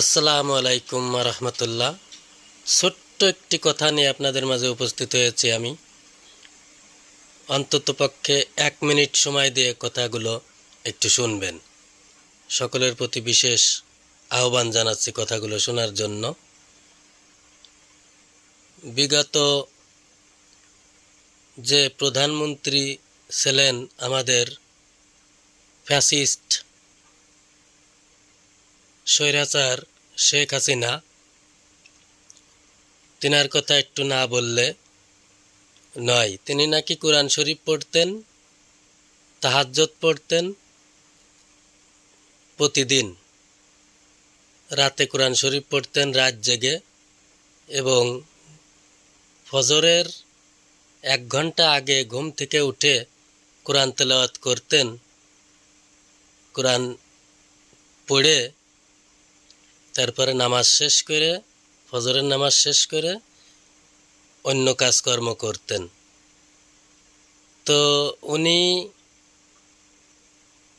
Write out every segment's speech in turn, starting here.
আসসালামু আলাইকুম রহমতুল্লাহ। ছোট্ট একটি কথা নিয়ে আপনাদের মাঝে উপস্থিত হয়েছি আমি। অন্ততপক্ষে এক মিনিট সময় দিয়ে কথাগুলো একটু শুনবেন। সকলের প্রতি বিশেষ আহ্বান জানাচ্ছি কথাগুলো শোনার জন্য। বিগত যে প্রধানমন্ত্রী ছিলেন আমাদের ফ্যাসিস্ট স্বৈরাচার শেখ হাসিনা। তিনার কথা একটু না বললে নয়। তিনি নাকি কোরআন শরীফ পড়তেন তাহাজ্জত পড়তেন প্রতিদিন। রাতে কোরআন শরীফ পড়তেন রাত জেগে এবং ফজরের এক ঘণ্টা আগে ঘুম থেকে উঠে কোরআন তেলাওয়াত করতেন। কোরআন পড়ে তারপরে নামাজ শেষ করে, ফজরের নামাজ শেষ করে অন্য কাজকর্ম করতেন। তো উনি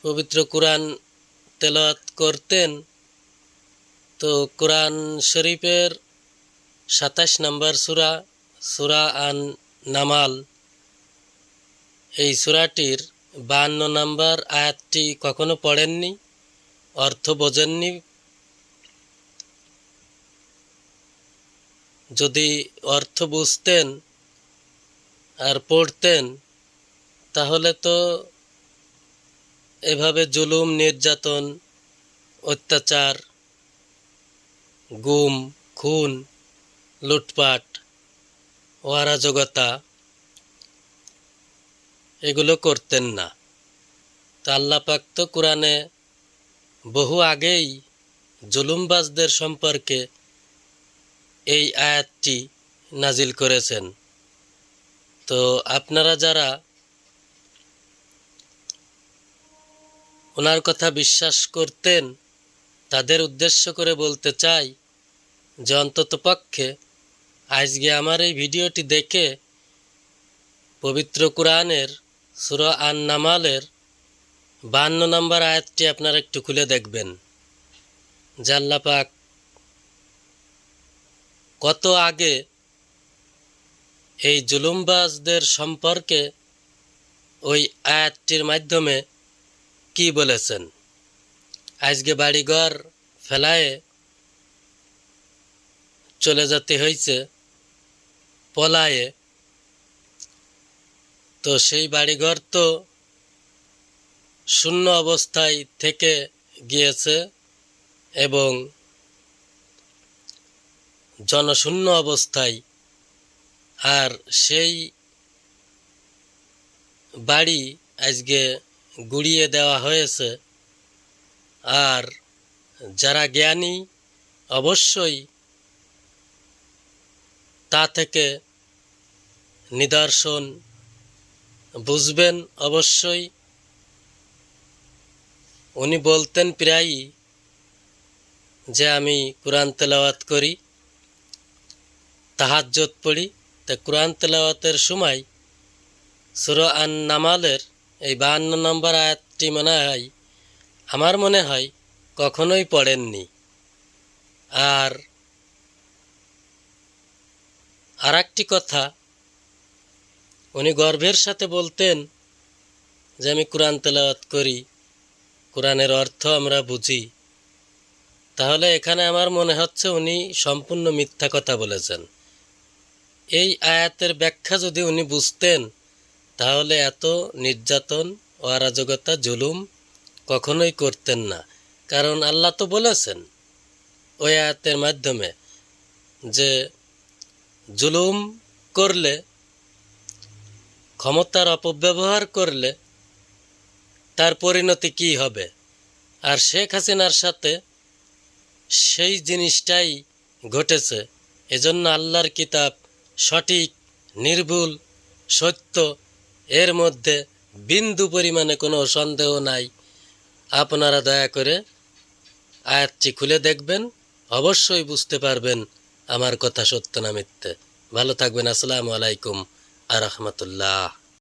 পবিত্র কোরআন তেলাওয়াত করতেন। তো কোরআন শরীফের সাতাশ নম্বর সুরা সুরা আন নামাল এই সুরাটির বাহান্ন নম্বর আয়াতটি কখনো পড়েননি, অর্থ বোঝেননি যদি অর্থ বুঝতেন আর পড়তেন, তাহলে তো এভাবে জুলুম, নির্যাতন, অত্যাচার, গুম, খুন, লুটপাট, অরাজকতা এগুলো করতেন না। তা আল্লাপাক তো কোরআনে বহু আগেই জুলুমবাজদের সম্পর্কে এই আয়াতটি নাজিল করেছেন। তো আপনারা যারা ওনার কথা বিশ্বাস করতেন, তাদের উদ্দেশ্য করে বলতে চাই যে অন্তত পক্ষে আজকে আমার এই ভিডিওটি দেখে পবিত্র কোরআনের সুর আন নামালের বান্ন নম্বর আয়াতটি আপনারা একটু খুলে দেখবেন। জাল্লাপাক কত আগে এই জুলুমবাজদের সম্পর্কে ওই আয়াতটির মাধ্যমে কি বলেছেন? আজকে বাড়িঘর ফেলায়ে চলে যেতে হয়েছে, পলায়ে। তো সেই বাড়িঘর তো শূন্য অবস্থায় থেকে গিয়েছে এবং জনশূন্য অবস্থায়। আর সেই বাড়ি আজকে গুড়িয়ে দেওয়া হয়েছে। আর যারা জ্ঞানী, অবশ্যই তা থেকে নিদর্শন বুঝবেন অবশ্যই। উনি বলতেন প্রায়ই যে আমি কোরআন তেলাওয়াত করি। তাহাজ্জত পড়ি। তা কোরআন তেলাওয়াতের সময় সুর আন নামালের এই বাহান্ন নম্বর আয়াতটি মনে হয়, আমার মনে হয় কখনোই পড়েননি। আর আর একটি কথা, উনি গর্বের সাথে বলতেন যে আমি কোরআন তেলাওয়াত করি, কোরআনের অর্থ আমরা বুঝি। তাহলে এখানে আমার মনে হচ্ছে উনি সম্পূর্ণ মিথ্যা কথা বলেছেন। এই আয়াতের ব্যাখ্যা যদি উনি বুঝতেন, তাহলে এত নির্যাতন, অরাজকতা, জুলুম কখনোই করতেন না। কারণ আল্লাহ তো বলেছেন ওই আয়াতের মাধ্যমে যে জুলুম করলে, ক্ষমতার অপব্যবহার করলে তার পরিণতি কি হবে? আর শেখ হাসিনার সাথে সেই জিনিসটাই ঘটেছে। এজন্য আল্লাহর কিতাব সঠিক, নির্ভুল, সত্য, এর মধ্যে বিন্দু পরিমাণে কোনো সন্দেহ নাই। আপনারা দয়া করে আয়াতটি খুলে দেখবেন, অবশ্যই বুঝতে পারবেন আমার কথা সত্য না মিথ্যে। ভালো থাকবেন, আসসালামু আলাইকুম আ রহমতুল্লাহ।